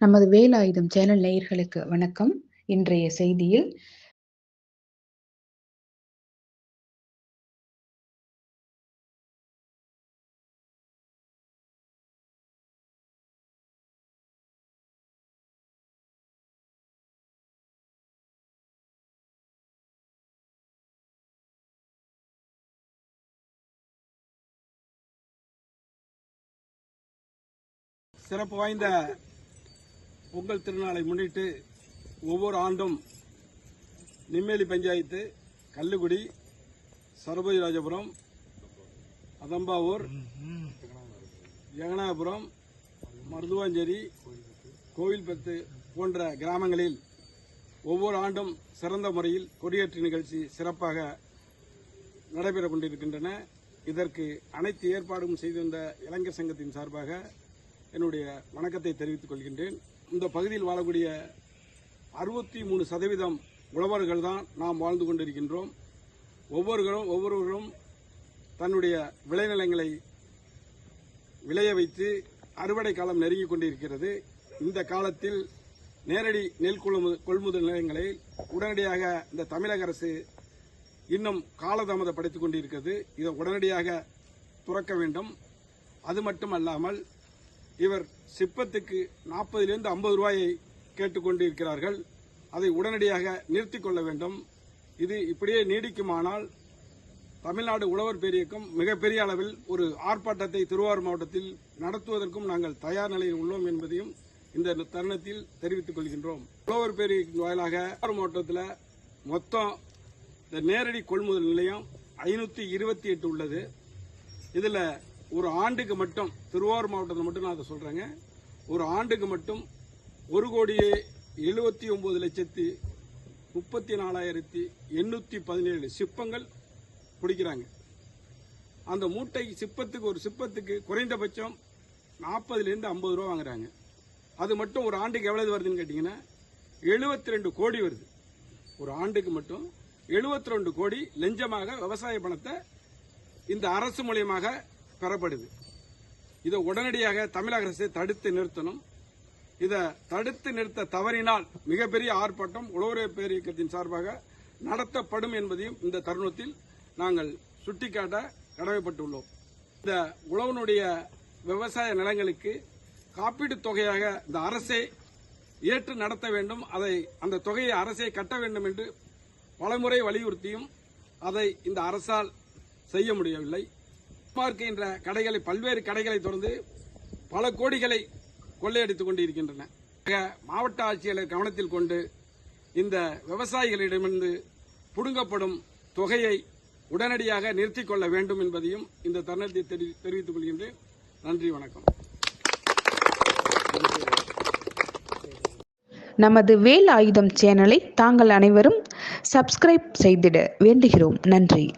நமது வேலாயுதம் சேனல் நேயர்களுக்கு வணக்கம். இன்றைய செய்தியில் சிறப்பு வாய்ந்த பொங்கல் திருநாளை முன்னிட்டு ஒவ்வொரு ஆண்டும் நிம்மேலி பஞ்சாயத்து கல்லுகுடி சரபோஜிராஜபுரம் அதம்பாவூர் ஜெகநாதபுரம் மருதுவாஞ்சேரி கோவில்பத்து போன்ற கிராமங்களில் ஒவ்வொரு ஆண்டும் சிறந்த முறையில் கொடியேற்று நிகழ்ச்சி சிறப்பாக நடைபெறக் கொண்டிருக்கின்றன. இதற்கு அனைத்து ஏற்பாடும் செய்திருந்த இளைஞர் சங்கத்தின் சார்பாக என்னுடைய வணக்கத்தை தெரிவித்துக் கொள்கின்றேன். இந்த பகுதியில் வாழக்கூடிய அறுபத்தி மூணு சதவீதம் உழவர்கள் தான் நாம் வாழ்ந்து கொண்டிருக்கின்றோம். ஒவ்வொருவரும் ஒவ்வொருவரும் தன்னுடைய விளைநிலங்களை விளைய வைத்து அறுவடை காலம் நெருங்கிக் கொண்டிருக்கிறது. இந்த காலத்தில் நேரடி நெல் கொள்முதல் கொள்முதல் நிலையங்களை உடனடியாக இந்த தமிழக அரசு இன்னும் காலதாமதப்படுத்திக் கொண்டிருக்கிறது. இதை உடனடியாக துறக்க வேண்டும். அது மட்டும் அல்லாமல் இவர் சிப்பத்துக்கு நாற்பதிலிருந்து ஐம்பது ரூபாயை கேட்டுக்கொண்டிருக்கிறார்கள். அதை உடனடியாக நிறுத்திக் கொள்ள வேண்டும். இது இப்படியே நீடிக்குமானால் தமிழ்நாடு உழவர் பேரியக்கம் மிகப்பெரிய அளவில் ஒரு ஆர்ப்பாட்டத்தை திருவாரூர் மாவட்டத்தில் நடத்துவதற்கும் நாங்கள் தயார் நிலையில் உள்ளோம் என்பதையும் இந்த தருணத்தில் தெரிவித்துக் கொள்கின்றோம். உழவர் பேரியக்கத்தின் வாயிலாக திருவாரூர் மாவட்டத்தில் மொத்தம் இந்த நேரடி கொள்முதல் நிலையம் ஐநூற்றி இருபத்தி எட்டு உள்ளது. இதில் ஒரு ஆண்டுக்கு மட்டும் திருவாரூர் மாவட்டத்தில் மட்டும் நான் அதை சொல்கிறேங்க ஒரு ஆண்டுக்கு மட்டும் ஒரு கோடியே எழுபத்தி ஒம்பது லட்சத்தி முப்பத்தி நாலாயிரத்தி எண்ணூற்றி பதினேழு சிப்பங்கள் பிடிக்கிறாங்க. அந்த மூட்டை சிப்பத்துக்கு ஒரு சிப்பத்துக்கு குறைந்தபட்சம் நாற்பதுலேருந்து ஐம்பது ரூபா வாங்குறாங்க. அது மட்டும் ஒரு ஆண்டுக்கு எவ்வளவு வருதுன்னு கேட்டிங்கன்னா எழுபத்தி ரெண்டு கோடி வருது. ஒரு ஆண்டுக்கு மட்டும் எழுபத்தி ரெண்டு கோடி லஞ்சமாக விவசாய பணத்தை இந்த அரசு மூலியமாக பெறப்படுது. இதை உடனடியாக தமிழக அரசு தடுத்து நிறுத்தணும். இதை தடுத்து நிறுத்த தவறினால் மிகப்பெரிய ஆர்ப்பாட்டம் உழவுரை பேர் இயக்கத்தின் சார்பாக நடத்தப்படும் என்பதையும் இந்த தருணத்தில் நாங்கள் சுட்டிக்காட்ட கடமைப்பட்டுள்ளோம். இந்த உழவனுடைய விவசாய நிலங்களுக்கு காப்பீடு தொகையாக இந்த அரசே ஏற்று நடத்த வேண்டும். அதை அந்த தொகையை அரசே கட்ட வேண்டும் என்று பலமுறை வலியுறுத்தியும் அதை இந்த அரசால் செய்ய முடியவில்லை. பார்க்கின்ற கடைகளை பல்வேறு கடைகளை தொடர்ந்து பல கோடிகளை கொள்ளையடித்துக் கொண்டிருக்கின்றன. மாவட்ட ஆட்சியாளர் கவனத்தில் கொண்டு இந்த விவசாயிகளிடமிருந்து புடுங்கப்படும் தொகையை உடனடியாக நிறுத்திக் கொள்ள வேண்டும் என்பதையும் இந்த தருணத்தில் தெரி- தெரிவித்துக் கொள்கின்றேன். நன்றி வணக்கம். நமது வேலாயுதம் சேனலை தாங்கள் அனைவரும் சப்ஸ்கிரைப் செய்திட வேண்டுகிறோம். நன்றி.